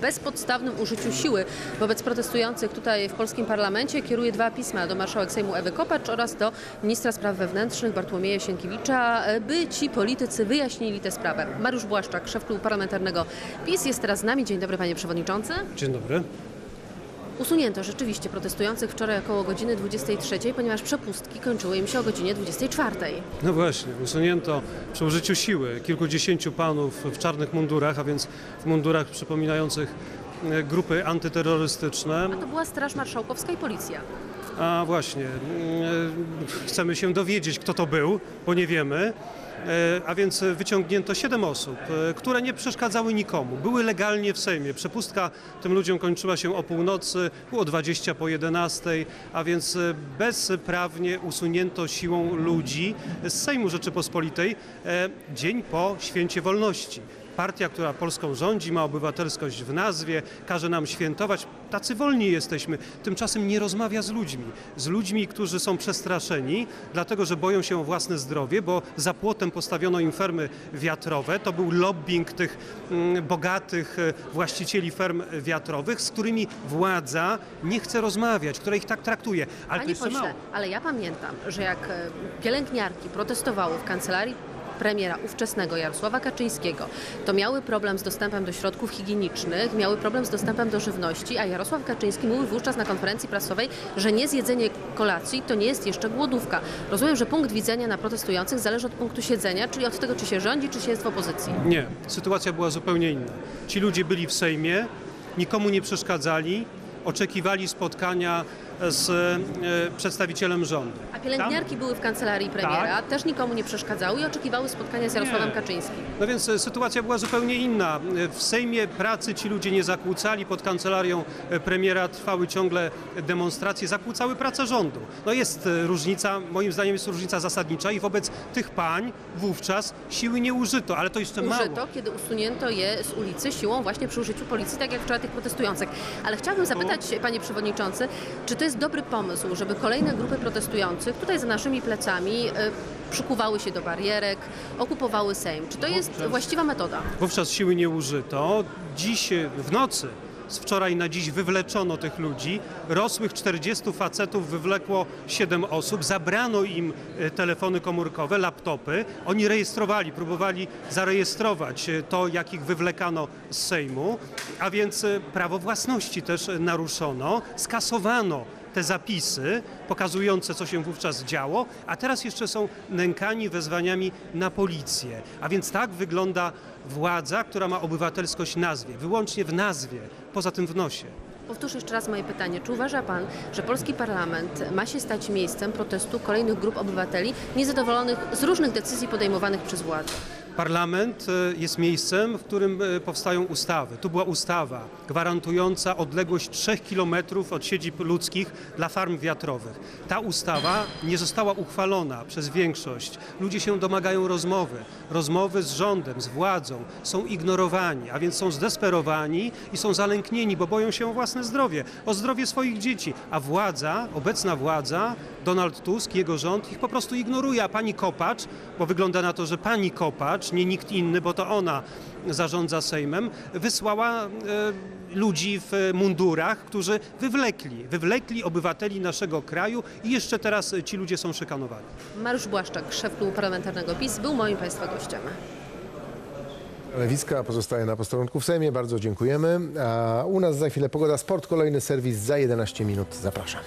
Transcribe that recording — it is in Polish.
bezpodstawnym użyciu siły wobec protestujących tutaj w polskim parlamencie kieruje dwa pisma do marszałek Sejmu Ewy Kopacz oraz do ministra spraw wewnętrznych Bartłomieja Sienkiewicza, by ci politycy wyjaśnili tę sprawę. Mariusz Błaszczak, szef klubu parlamentarnego PiS jest teraz z nami. Dzień dobry panie przewodniczący. Dzień dobry. Usunięto rzeczywiście protestujących wczoraj około godziny 23, ponieważ przepustki kończyły im się o godzinie 24. No właśnie, usunięto przy użyciu siły kilkudziesięciu panów w czarnych mundurach, a więc w mundurach przypominających e, grupy antyterrorystyczne. A to była Straż Marszałkowska i policja. A właśnie, mm, chcemy się dowiedzieć, kto to był, bo nie wiemy. E, A więc wyciągnięto siedem osób, e, które nie przeszkadzały nikomu. Były legalnie w Sejmie. Przepustka tym ludziom kończyła się o północy, było 20 po 11, a więc e, bezprawnie usunięto siłą ludzi z Sejmu Rzeczypospolitej dzień po święcie wolności. Partia, która Polską rządzi, ma obywatelskość w nazwie, każe nam świętować. Tacy wolni jesteśmy. Tymczasem nie rozmawia z ludźmi. Z ludźmi, którzy są przestraszeni, dlatego że boją się o własne zdrowie, bo za płotem postawiono im fermy wiatrowe. To był lobbying tych mm, bogatych e, właścicieli ferm wiatrowych, z którymi władza nie chce rozmawiać, która ich tak traktuje. Ale to Panie jeszcze pośle, mało. ale ja pamiętam, że jak e, pielęgniarki protestowały w kancelarii premiera ówczesnego Jarosława Kaczyńskiego, to miały problem z dostępem do środków higienicznych, miały problem z dostępem do żywności, a Jarosław Kaczyński mówił wówczas na konferencji prasowej, że niezjedzenie kolacji to nie jest jeszcze głodówka. Rozumiem, że punkt widzenia na protestujących zależy od punktu siedzenia, czyli od tego, czy się rządzi, czy się jest w opozycji. Nie, sytuacja była zupełnie inna. Ci ludzie byli w Sejmie, nikomu nie przeszkadzali, oczekiwali spotkania z e, przedstawicielem rządu. A pielęgniarki były w kancelarii premiera, też nikomu nie przeszkadzały i oczekiwały spotkania z Jarosławem Nie. Kaczyńskim. No więc e, sytuacja była zupełnie inna. E, W Sejmie pracy ci ludzie nie zakłócali, pod kancelarią premiera trwały ciągle demonstracje, zakłócały pracę rządu. No jest różnica, moim zdaniem jest różnica zasadnicza i wobec tych pań wówczas siły nie użyto, ale to jeszcze mało. Użyto, kiedy usunięto je z ulicy siłą właśnie przy użyciu policji, tak jak wczoraj tych protestujących. Ale chciałabym zapytać, panie przewodniczący, czy to jest dobry pomysł, żeby kolejne grupy protestujących tutaj za naszymi plecami e, przykuwały się do barierek, okupowały Sejm? Czy to jest właściwa metoda? Wówczas siły nie użyto. Dziś e, w nocy, z wczoraj na dziś wywleczono tych ludzi. Rosłych 40 facetów wywlekło 7 osób. Zabrano im e, telefony komórkowe, laptopy. Oni rejestrowali, próbowali zarejestrować to, jak ich wywlekano z Sejmu. A więc prawo własności też naruszono. Skasowano te zapisy pokazujące, co się wówczas działo, a teraz jeszcze są nękani wezwaniami na policję. A więc tak wygląda władza, która ma obywatelskość nazwie, wyłącznie w nazwie, poza tym w nosie. Powtórzę jeszcze raz moje pytanie. Czy uważa pan, że polski parlament ma się stać miejscem protestu kolejnych grup obywateli niezadowolonych z różnych decyzji podejmowanych przez władzę? Parlament e, jest miejscem, w którym e, powstają ustawy. Tu była ustawa gwarantująca odległość 3 kilometrów od siedzib ludzkich dla farm wiatrowych. Ta ustawa nie została uchwalona przez większość. Ludzie się domagają rozmowy. Rozmowy z rządem, z władzą. Są ignorowani, a więc są zdesperowani i są zalęknieni, bo boją się o własne zdrowie, o zdrowie swoich dzieci. A władza, obecna władza, Donald Tusk, jego rząd ich po prostu ignoruje. A pani Kopacz, bo wygląda na to, że pani Kopacz, nie nikt inny, bo to ona zarządza Sejmem, wysłała e, ludzi w mundurach, którzy wywlekli, wywlekli obywateli naszego kraju i jeszcze teraz ci ludzie są szykanowani. Mariusz Błaszczak, szef klubu parlamentarnego PiS, był moim państwa gościem. Lewicka pozostaje na posterunku w Sejmie. Bardzo dziękujemy. A u nas za chwilę pogoda, sport, kolejny serwis za 11 minut. Zapraszam.